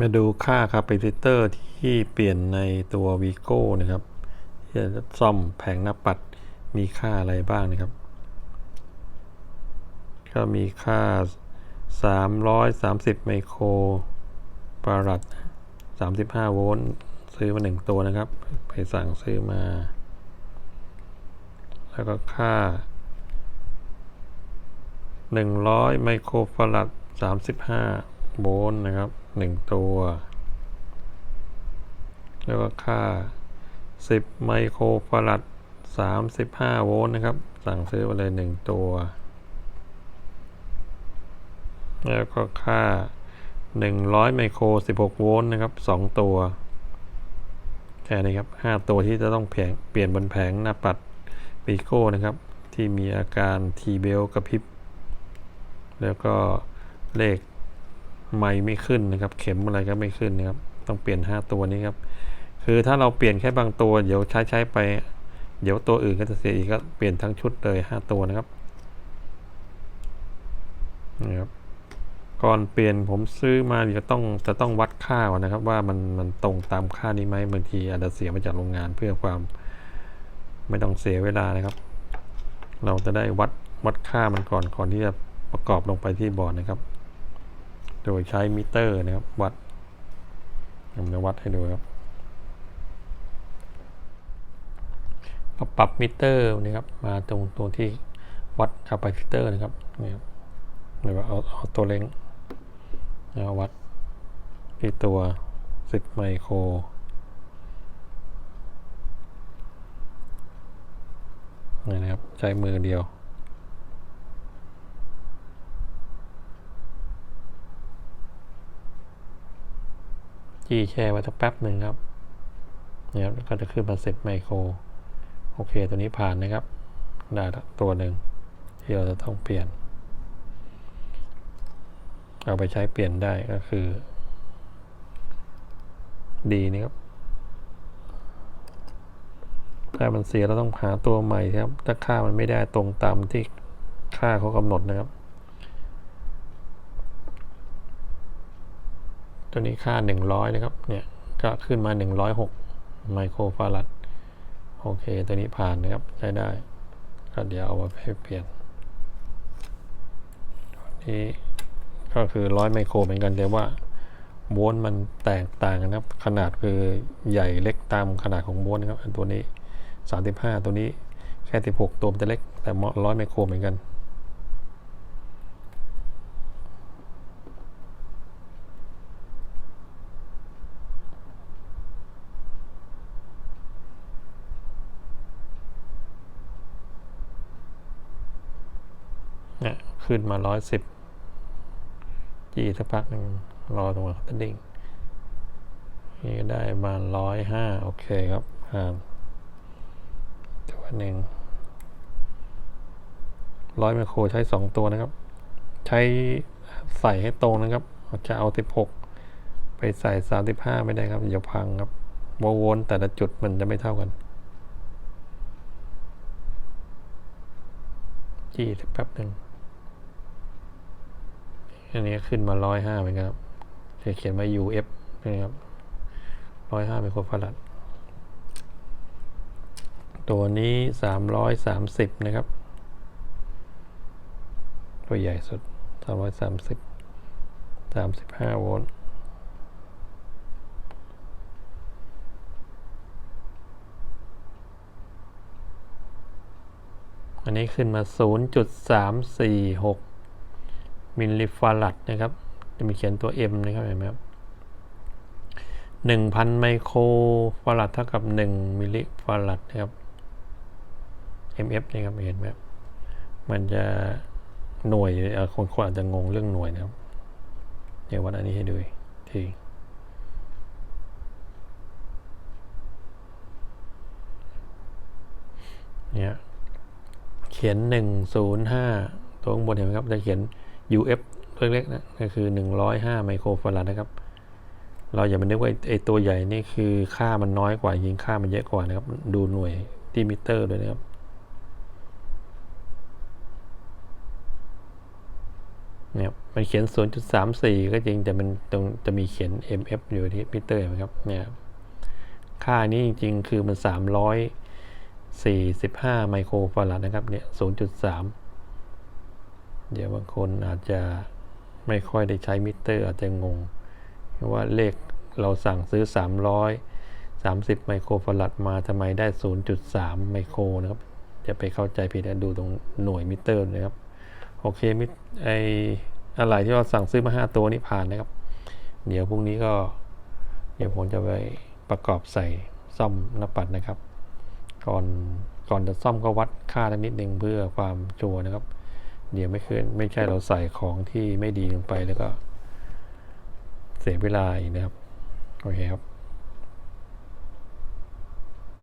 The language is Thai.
มาดูค่าคาปาซิเตอร์ที่เปลี่ยนในตัว Vigo นะครับที่จะซ่อมแผงหน้าปัดมีค่าอะไรบ้างนะครับ ก็มีค่า 330 ไมโครฟารัด35 โวลต์ซื้อมา 1 ตัวนะครับ ไปสั่งซื้อมา แล้วก็ค่า 100 ไมโครฟารัด35 โวลต์นะครับ 1ตัว แล้วก็ค่า 10 ไมโครฟารัด35 โวลต์นะครับ สั่งซื้อมาเลย1 ตัว แล้วก็ค่า 100 ไมโคร 16 โวลต์นะครับ 2 ตัว แค่นี้ครับ 5 ตัวที่จะต้องเปลี่ยนเปลี่ยนบนแผงหน้าปัดวีโก้นะครับ ที่มีอาการทีเบลกระพริบ แล้วก็เลข ไม่ไม่ขึ้นนะครับ เข็มอะไรก็ไม่ขึ้นนะครับ ต้องเปลี่ยน 5 ตัวนี้ครับ คือถ้าเราเปลี่ยนแค่บางตัว เดี๋ยวใช้ใช้ไป เดี๋ยวตัวอื่นก็จะเสียอีกก็เปลี่ยนทั้งชุดเลย 5 ตัวนะครับนะครับ ก่อนเปลี่ยนผมซื้อมาจะต้องจะต้องวัดค่าก่อนนะครับ ว่ามันมันตรงตามค่านี้ไหมบางทีอาจจะเสียมาจากโรงงานเพื่อความไม่ต้องเสียเวลานะครับ เราจะได้วัดวัดค่ามันก่อนก่อนที่จะประกอบลงไปที่บอร์ดนะครับ โดยใช้มิเตอร์นะครับ วัดผมจะวัดให้ดูครับก็ปรับมิเตอร์นะครับ มาตรงตัวที่วัดคาปาซิเตอร์นะครับนี่ครับหรือว่าเอาเอาตัวเล็งแล้ววัดที่ตัว 10 ไมโครนี่นะครับ ใช้มือเดียว จี้แช่ไว้สักแป๊บหนึ่งครับเนี่ยครับก็จะขึ้นมา10ไมโครโอเค ตัวนี้ผ่านนะครับได้ตัวหนึ่งที่เราจะต้องเปลี่ยน เอาไปใช้เปลี่ยนได้ก็คือ ดีนะครับถ้ามันเสียเราต้องหาตัวใหม่ครับ ถ้าค่ามันไม่ได้ตรงตามที่ค่าเขากำหนดนะครับ ตัวนี้ค่า 100 นะครับ เนี่ย ก็ขึ้นมา 106 ไมโครฟารัด โอเค ตัวนี้ผ่านนะครับ ใช้ได้ ก็เดี๋ยวเอาไปเปลี่ยนนี้ก็คือ 100 ไมโครเหมือนกันแต่ว่าโวลต์มันแตกต่างกันะครับ ขนาดคือใหญ่เล็กตามขนาดของโวลต์นะครับ ตัวนี้ 35 ตัวนี้แค่ 16 ตัวมันจะเล็ก แต่ร้อยไมโครเหมือนกัน เนี่ย ขึ้นมาร้อยสิบจีสักพักหนึ่งรอตรงหัวตัดดิ้งนี่ได้มาร้อยห้าโอเคครับผ่านตัวหนึ่งร้อยไมโครใช้สองตัวนะครับ ใช้ใส่ให้ตรงนะครับ จะเอาสิบหกไปใส่สามสิบห้าไม่ได้ครับเดี๋ยวพังครับโวลต์แต่ละจุดมันจะไม่เท่ากันจี้สักแป๊บหนึ่ง อันนี้ขึ้นมาร้อยห้าเหมือนกันครับจะเขียนว่า UF นะครับร้อยห้าไมโครฟารัดตัวนี้สามร้อยสามสิบนะครับ ตัวใหญ่สุดสามร้อยสามสิบสามสิบห้าโวลต์อันนี้ขึ้นมา 0.346 มิลลิฟารัดนะครับ จะมีเขียนตัว M นะครับเห็นไหมครับ1,000ไมโครฟารัดเท่ากับ 1 มิลลิฟารัดนะครับ MF นะครับเห็นไหมครับมันจะหน่วยคนคนอาจจะงงเรื่องหน่วยนะครับ เดี๋ยววัดอันนี้ให้ดูทีเนี่ยเขียน 105 ตัวข้างบนเห็นไหมครับจะเขียน UF เล็กๆนะก็คือ 105 ไมโครฟารัดนะครับ เราอย่ามานึกว่าไอ้ตัวใหญ่นี่คือค่ามันน้อยกว่ายิงค่ามันเยอะกว่านะครับ ดูหน่วยที่มิเตอร์ด้วยนะครับนะครับมันเขียน 0.34 ก็จริงแต่มันตรงจะมีเขียน MF อยู่ที่มิเตอร์นไหมครับเนี่ยค่านี้จริงๆคือมัน 345 ไมโครฟาราดนะครับเนี่ย 0.3 เดี๋ยวบางคนอาจจะไม่ค่อยได้ใช้มิเตอร์อาจจะงง ว่าเลขเราสั่งซื้อ 300 30 ไมโครฟาราดมาทำไมได้ 0.3 ไมโครนะครับ จะไปเข้าใจผิดนะดูตรงหน่วยมิเตอร์นะครับ โอเคมิไออะไรที่เราสั่งซื้อมา 5 ตัวนี้ผ่านนะครับ เดี๋ยวพรุ่งนี้ก็ เดี๋ยวผมจะไปประกอบใส่ซ่อมหน้าปัดนะครับ ก่อนก่อนจะซ่อมก็วัดค่าสักนิดนึงเพื่อความชัวร์นะครับ เดี๋ยวไม่คืนไม่ใช่เราใส่ของที่ไม่ดีลงไปแล้วก็ เสียเวลาอีกนะครับ โอเคครับ